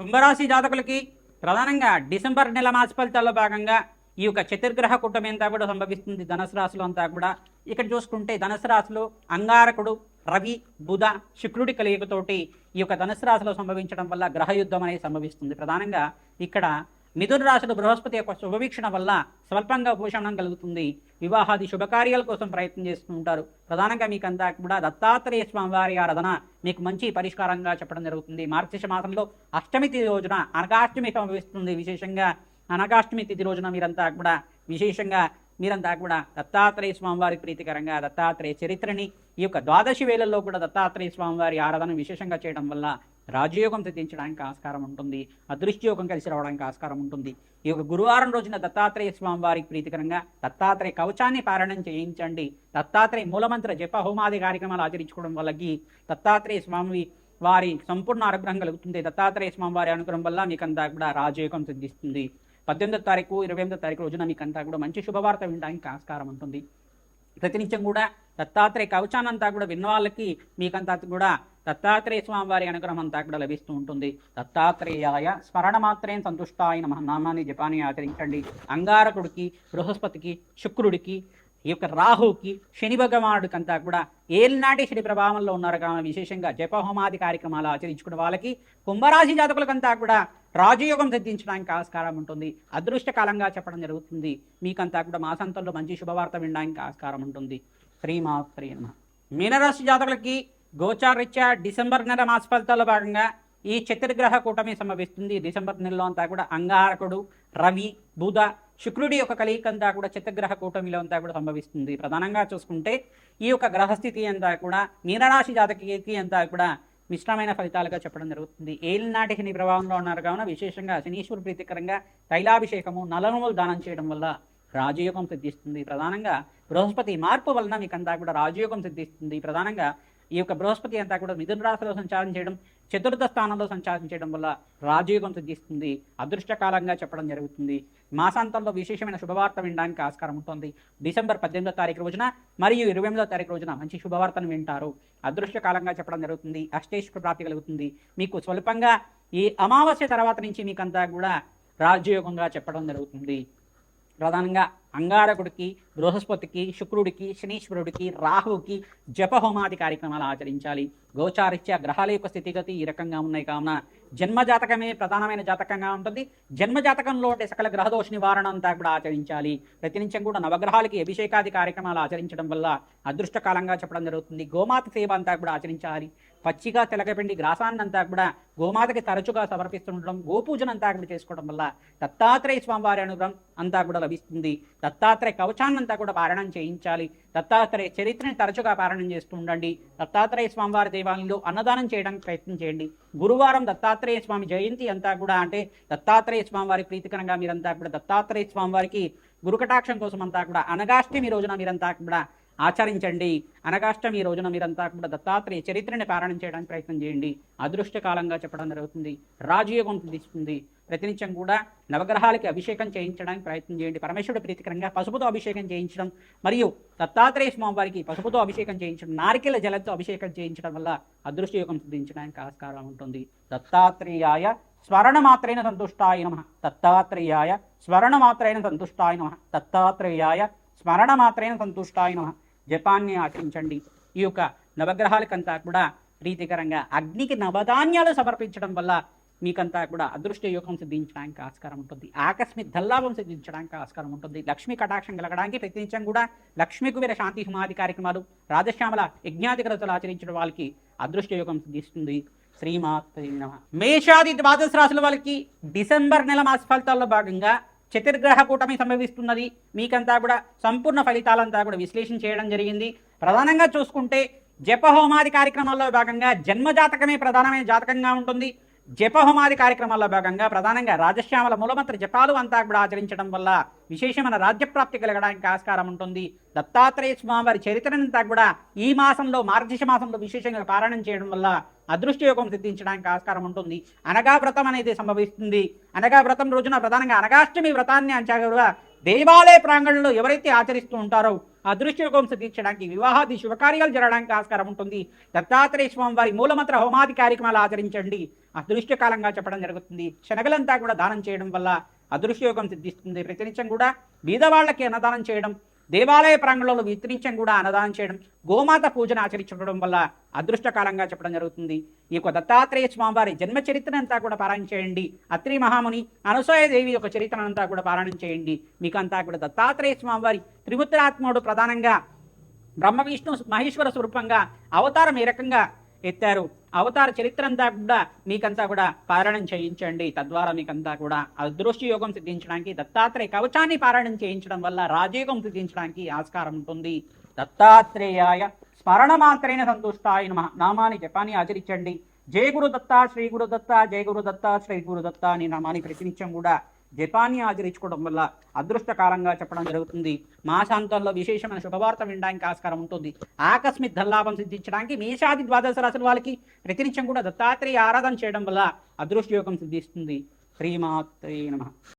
కుంభరాశి జాతకులకి ప్రధానంగా డిసెంబర్ నెల మాస ఫలితాల్లో భాగంగా ఈ యొక్క చతుర్గ్రహ కుటుంబం అంతా కూడా సంభవిస్తుంది. ధనుసు రాశిలో అంతా కూడా ఇక్కడ చూసుకుంటే ధనుసు రాశిలో అంగారకుడు రవి బుధ శుక్రుడి కలియుగతోటి ఈ యొక్క ధనుసు రాశిలో సంభవించడం వల్ల గ్రహ యుద్ధం అనేది సంభవిస్తుంది. ప్రధానంగా ఇక్కడ మిథున రాశిలో బృహస్పతి యొక్క శుభవీక్షణ వల్ల స్వల్పంగా ఉపశమనం కలుగుతుంది. వివాహాది శుభకార్యాల కోసం ప్రయత్నం చేస్తూ ఉంటారు. ప్రధానంగా మీకంతా కూడా దత్తాత్రేయ స్వామివారి ఆరాధన మీకు మంచి పరిష్కారంగా చెప్పడం జరుగుతుంది. మార్గశిష మాసంలో అష్టమి తిథి రోజున అనగాష్టమి సంభవిస్తుంది. విశేషంగా అనగాష్టమి తిథి రోజున మీరంతా కూడా విశేషంగా మీరంతా కూడా దత్తాత్రేయ స్వామివారి ప్రీతికరంగా దత్తాత్రేయ చరిత్రని ఈ యొక్క ద్వాదశి వేళల్లో కూడా దత్తాత్రేయ స్వామివారి ఆరాధన విశేషంగా చేయడం వల్ల రాజయోగం సిద్ధించడానికి ఆస్కారం ఉంటుంది అదృష్టయోగం కలిసి రావడానికి ఆస్కారం ఉంటుంది. ఈ యొక్క గురువారం రోజున దత్తాత్రేయ స్వామి వారికి ప్రీతికరంగా దత్తాత్రేయ కవచాన్ని పారాయణం చేయించండి. దత్తాత్రేయ మూలమంత్ర జప హోమాది కార్యక్రమాలు ఆచరించుకోవడం వల్లకి దత్తాత్రేయ స్వామి వారి సంపూర్ణ అనుగ్రహం కలుగుతుంది. దత్తాత్రేయ స్వామి వారి అనుగ్రహం వల్ల మీకంతా కూడా రాజయోగం సిద్ధిస్తుంది. పద్దెనిమిదో తారీఖు ఇరవై ఎనిమిదో తారీఖు రోజున మీకంతా కూడా మంచి శుభవార్త వినడానికి ఆస్కారం ఉంటుంది. ప్రతినిత్యం కూడా దత్తాత్రేయ కవచానంతా కూడా విన్న వాళ్ళకి మీకంతా కూడా దత్తాత్రేయ స్వామి వారి అనుగ్రహం అంతా కూడా లభిస్తూ ఉంటుంది. దత్తాత్రేయాయ స్మరణ మాత్రేం సంతుష్టాయ నమ. నామాన్ని జపాన్ని ఆచరించండి. అంగారకుడికి బృహస్పతికి శుక్రుడికి ఈ యొక్క రాహుకి శని భగవానుడికి అంతా కూడా ఏలినాటి శని ప్రభావంలో ఉన్నారు కానీ విశేషంగా జపహోమాది కార్యక్రమాలు ఆచరించుకున్న వాళ్ళకి కుంభరాశి జాతకులకంతా కూడా రాజయోగం సిద్ధించడానికి ఆస్కారం ఉంటుంది. అదృష్టకాలంగా చెప్పడం జరుగుతుంది. మీకంతా కూడా మాసాంతంలో మంచి శుభవార్త వినడానికి ఆస్కారం ఉంటుంది. శ్రీమాత్రే నమ. మీనరాశి జాతకులకి గోచారిత్యా డిసెంబర్ నెల మాస ఫలితాల్లో భాగంగా ఈ చతుర్గ్రహ కూటమి సంభవిస్తుంది డిసెంబర్ నెలలో అంతా కూడా అంగారకుడు రవి బుధ శుక్రుడి యొక్క కలయిక అంతా కూడా చతుర్గ్రహ కూటమిలో అంతా కూడా సంభవిస్తుంది. ప్రధానంగా చూసుకుంటే ఈ యొక్క గ్రహస్థితి అంతా కూడా మీనరాశి జాతకి అంతా కూడా మిశ్రమైన ఫలితాలుగా చెప్పడం జరుగుతుంది. ఏలినాటి శని ప్రభావంలో ఉన్నారు కావున విశేషంగా శనీశ్వరు ప్రీతికరంగా తైలాభిషేకము నలనములు దానం చేయడం వల్ల రాజయోగం సిద్ధిస్తుంది. ప్రధానంగా బృహస్పతి మార్పు వలన మీకంతా కూడా రాజయోగం సిద్ధిస్తుంది. ప్రధానంగా ఈ యొక్క బృహస్పతి అంతా కూడా మిథున రాశిలో సంచారం చేయడం చతుర్థ స్థానంలో సంచారం చేయడం వల్ల రాజయోగం సిద్ధిస్తుంది అదృష్టకాలంగా చెప్పడం జరుగుతుంది. మాసాంతంలో విశేషమైన శుభవార్త వినడానికి ఆస్కారం ఉంటుంది. డిసెంబర్ పద్దెనిమిదో తారీఖు రోజున మరియు ఇరవై ఎనిమిదో తారీఖు రోజున మంచి శుభవార్తను వింటారు. అదృష్టకాలంగా చెప్పడం జరుగుతుంది. అష్టేశ్వర ప్రాప్తి కలుగుతుంది. మీకు స్వల్పంగా ఈ అమావాస్య తర్వాత నుంచి మీకంతా కూడా రాజయోగంగా చెప్పడం జరుగుతుంది. ప్రధానంగా అంగారకుడికి బృహస్పతికి శుక్రుడికి శనీశ్వరుడికి రాహువుకి జపహోమాది కార్యక్రమాలు ఆచరించాలి. గోచారిత్య గ్రహాల యొక్క స్థితిగతి ఈ రకంగా ఉన్నాయి కావున జన్మజాతకమే ప్రధానమైన జాతకంగా ఉంటుంది. జన్మజాతకంలో ఉండే సకల గ్రహదోష నివారణ అంతా కూడా ఆచరించాలి. ప్రతినిత్యం కూడా నవగ్రహాలకి అభిషేకాది కార్యక్రమాలు ఆచరించడం వల్ల అదృష్టకాలంగా చెప్పడం జరుగుతుంది. గోమాత సేవ అంతా కూడా ఆచరించాలి. పచ్చిగా తెలకపిండి గ్రాసాన్ని అంతా కూడా గోమాతకి తరచుగా సమర్పిస్తుండడం గోపూజన అంతా కూడా చేసుకోవడం వల్ల దత్తాత్రేయ స్వామివారి అనుగ్రహం అంతా కూడా లభిస్తుంది. దత్తాత్రేయ కవచాన్నంతా కూడా పారాయణం చేయించాలి. దత్తాత్రేయ చరిత్రని తరచుగా పారాయణం చేస్తూ ఉండండి. దత్తాత్రేయ స్వామివారి దేవాలయంలో అన్నదానం చేయడానికి ప్రయత్నం చేయండి. గురువారం దత్తాత్రేయ స్వామి జయంతి అంతా కూడా అంటే దత్తాత్రేయ స్వామివారి ప్రీతికరంగా మీరంతా కూడా దత్తాత్రేయ స్వామివారికి గురుకటాక్షం కోసం అంతా కూడా అనగాష్టమి రోజున మీరంతా కూడా ఆచరించండి. అనకాష్టం ఈ రోజున మీరంతా కూడా దత్తాత్రేయ చరిత్రని పారాయణం చేయడానికి ప్రయత్నం చేయండి. అదృష్టకాలంగా చెప్పడం జరుగుతుంది. రాజయోగం తీసుకుంది ప్రతినిత్యం కూడా నవగ్రహాలకి అభిషేకం చేయించడానికి ప్రయత్నం చేయండి. పరమేశ్వరుడు ప్రీతికరంగా పసుపుతో అభిషేకం చేయించడం మరియు దత్తాత్రేయ స్వామివారికి పసుపుతో అభిషేకం చేయించడం నారికెల జలంతో అభిషేకం చేయించడం వల్ల అదృష్టయోగం సిద్ధించడానికి ఆస్కారం ఉంటుంది. దత్తాత్రేయాయ స్వరణమాత్రైన సంతుష్టాయ నమ. దత్తాత్రేయాయ స్వరణమాత్రైన సంతుష్టాయ నమ. దత్తాత్రేయాయ స్మరణ సంతుష్టాయ నమ. జపాన్ని ఆచరించండి. ఈ యొక్క నవగ్రహాలకంతా కూడా ప్రీతికరంగా అగ్నికి నవధాన్యాలు సమర్పించడం వల్ల మీకంతా కూడా అదృష్ట యోగం సిద్ధించడానికి ఆస్కారం ఉంటుంది. ఆకస్మిక దల్లాభం సిద్ధించడానికి ఆస్కారం ఉంటుంది. లక్ష్మీ కటాక్షం కలగడానికి ప్రతినిత్యం కూడా లక్ష్మీ కుబేర శాంతి హుమాది కార్యక్రమాలు రాజశ్యామల యజ్ఞాది ఆచరించడం వాళ్ళకి అదృష్ట యోగం సిద్ధిస్తుంది. శ్రీమాత్రి మేషాది ద్వాదశ రాశుల వాళ్ళకి డిసెంబర్ నెల మాస ఫలితాల్లో భాగంగా చతుర్గ్రహ కూటమి సంభవిస్తున్నది. మీకంతా కూడా సంపూర్ణ ఫలితాలంతా కూడా విశ్లేషణ చేయడం జరిగింది. ప్రధానంగా చూసుకుంటే జపహోమాది కార్యక్రమాల్లో భాగంగా జన్మజాతకమే ప్రధానమైన జాతకంగా ఉంటుంది. జపహోమాది కార్యక్రమాల్లో భాగంగా ప్రధానంగా రాజశ్యామల మూలమంత్ర జపాలు అంతా కూడా ఆచరించడం వల్ల విశేషమైన రాజ్యప్రాప్తి కలగడానికి ఆస్కారం ఉంటుంది. దత్తాత్రేయ స్వామివారి చరిత్రనంతా కూడా ఈ మాసంలో మార్గశ మాసంలో విశేషంగా పారాయణం చేయడం వల్ల అదృష్టయోగం సిద్ధించడానికి ఆస్కారం ఉంటుంది. అనగా వ్రతం అనేది సంభవిస్తుంది. అనగా వ్రతం రోజున ప్రధానంగా అనగాష్టమి వ్రతాన్ని అంచా దేవాలయ ప్రాంగణంలో ఎవరైతే ఆచరిస్తూ ఉంటారో అదృష్ట యోగం సిద్ధించడానికి వివాహాది శుభకార్యాలు జరగడానికి ఆస్కారం ఉంటుంది. దత్తాత్రేయ స్వామి వారి మూలమంత్ర హోమాది కార్యక్రమాలు ఆచరించండి. అదృష్టకాలంగా చెప్పడం జరుగుతుంది. శనగలంతా కూడా దానం చేయడం వల్ల అదృశ్య యోగం సిద్ధిస్తుంది. ప్రతినిత్యం కూడా బీదవాళ్ళకి అన్నదానం చేయడం దేవాలయ ప్రాంగణంలో విత్రించం కూడా అన్నదానం చేయడం గోమాత పూజను ఆచరించడం వల్ల అదృష్టకాలంగా చెప్పడం జరుగుతుంది. ఈ యొక్క దత్తాత్రేయ స్వామివారి జన్మ చరిత్ర అంతా కూడా పారాయణ చేయండి. అత్రి మహాముని అనసూయ దేవి యొక్క చరిత్రనంతా కూడా పారాయణం చేయండి. మీకు అంతా కూడా దత్తాత్రేయ స్వామివారి త్రిముత్రాత్ముడు ప్రధానంగా బ్రహ్మ విష్ణు మహేశ్వర స్వరూపంగా అవతారం ఏ రకంగా ఎత్తారు? అవతార చరిత్ర అంతా కూడా మీకంతా కూడా పారాయణం చేయించండి. తద్వారా మీకంతా కూడా అదృష్టి యోగం సిద్ధించడానికి దత్తాత్రేయ కవచాన్ని పారాయణం చేయించడం వల్ల రాజయోగం సిద్ధించడానికి ఆస్కారం ఉంటుంది. దత్తాత్రేయాయ స్మరణ మాత్రైన సంతుష్టాయ నమ. నామాని జపాన్ని ఆచరించండి. జయ గురు దత్త శ్రీ గురు దత్త జయ గురు దత్త శ్రీ గురు దత్త అని నామాని ప్రతినిత్యం కూడా జపాన్ని ఆచరించుకోవడం వల్ల అదృష్టకాలంగా చెప్పడం జరుగుతుంది. మాసాంతంలో విశేషమైన శుభవార్త వినడానికి ఆస్కారం ఉంటుంది. ఆకస్మిక ధల్లాభం సిద్ధించడానికి మేషాది ద్వాదశ రాశుల వాళ్ళకి ప్రతినిత్యం కూడా దత్తాత్రేయ ఆరాధన చేయడం వల్ల అదృష్టయోగం సిద్ధిస్తుంది. శ్రీమాత్రే నమ.